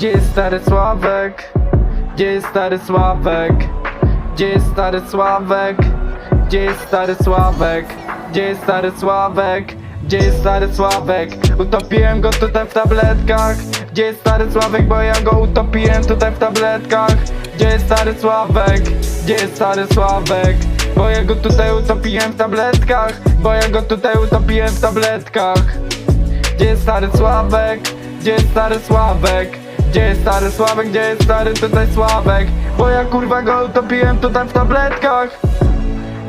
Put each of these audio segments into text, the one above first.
Gdzie jest stary Sławek? Gdzie jest stary Sławek? Gdzie jest stary Sławek? Gdzie jest stary Sławek? Gdzie jest stary Sławek? Gdzie jest stary Sławek? Utopiłem go tutaj w tabletkach Gdzie jest stary Sławek? Bo ja go utopiłem tutaj w tabletkach Gdzie jest stary Sławek? Gdzie jest stary Sławek? Bo ja go tutaj utopiłem w tabletkach Bo ja go tutaj utopiłem w tabletkach Gdzie jest stary Sławek? Gdzie jest stary Sławek? Gdzie jest stary Sławek? Gdzie jest stary tutaj Sławek? Bo ja kurwa go utopiłem tutaj w tabletkach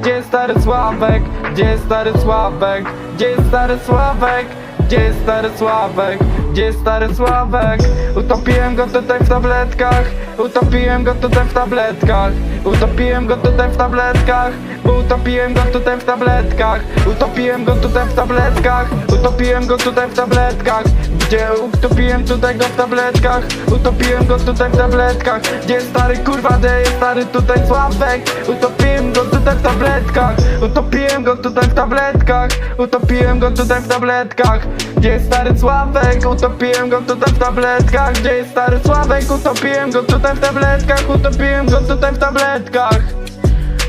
Gdzie jest stary Sławek? Gdzie jest stary Sławek? Gdzie jest stary Sławek? Gdzie jest stary Sławek? Gdzie jest stary Sławek? Utopiłem go tutaj w tabletkach. Utopiłem go tutaj w tabletkach. Utopiłem go tutaj w tabletkach. Utopiłem go tutaj w tabletkach. Utopiłem go tutaj w tabletkach. Utopiłem go tutaj w tabletkach. Gdzie utopiłem tutaj go w tabletkach? Utopiłem go tutaj w tabletkach. Gdzie stary kurwa, gdzie jest stary tutaj Sławek? Utopiłem go tutaj w tabletkach Utopiłem go tutaj w tabletkach Utopiłem go tutaj w tabletkach Gdzie jest stary Sławek Utopiłem go tutaj w tabletkach Gdzie jest stary Sławek Utopiłem go tutaj w tabletkach Utopiłem go tutaj w tabletkach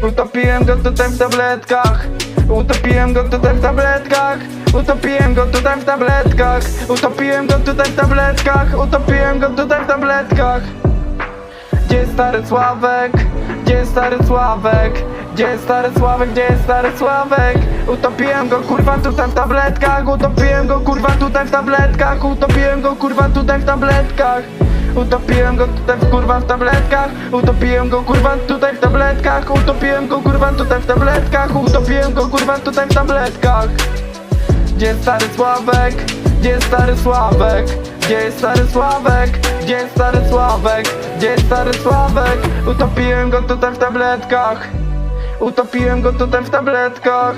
Utopiłem go tutaj w tabletkach Utopiłem go tutaj w tabletkach Utopiłem go tutaj w tabletkach Utopiłem go tutaj w tabletkach Utopiłem go tutaj w tabletkach Gdzie jest stary Sławek? Gdzie jest stary Sławek? Gdzie jest stary Sławek? Gdzie jest stary Sławek? Utopiłem go kurwa tutaj w tabletkach Utopiłem go kurwa tutaj w tabletkach Utopiłem go kurwa tutaj w tabletkach Utopiłem go tutaj w kurwa w tabletkach Utopiłem go kurwa tutaj w tabletkach Utopiłem go kurwa tutaj w tabletkach Utopiłem go kurwa tutaj w tabletkach Gdzie jest stary Sławek? Gdzie jest stary Sławek? Gdzie jest stary Sławek? Gdzie jest stary Sławek? Gdzie jest stary Sławek? Utopiłem go tutaj w tabletkach Utopiłem go tutaj w tabletkach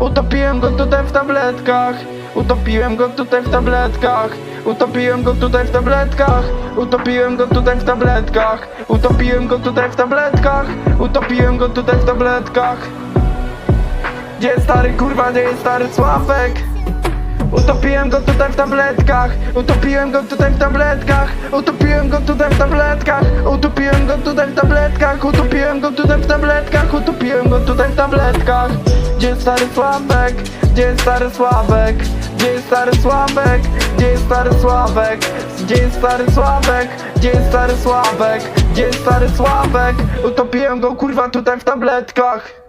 Utopiłem go tutaj w tabletkach Utopiłem go tutaj w tabletkach Utopiłem go tutaj w tabletkach Utopiłem go tutaj w tabletkach Utopiłem go tutaj w tabletkach Utopiłem go tutaj w tabletkach Gdzie jest stary kurwa, gdzie jest stary Sławek? Utopiłem go tutaj w tabletkach Utopiłem go tutaj w tabletkach Utopiłem go tutaj w tabletkach Utopiłem go tutaj w tabletkach Utopiłem go tutaj w tabletkach Utopiłem go tutaj w tabletkach Gdzie jest stary Sławek? Gdzie jest stary Sławek? Gdzie jest stary Sławek? Gdzie jest stary Sławek? Gdzie jest stary Sławek? Gdzie jest stary Sławek? Gdzie jest stary Sławek? Utopiłem go kurwa tutaj w tabletkach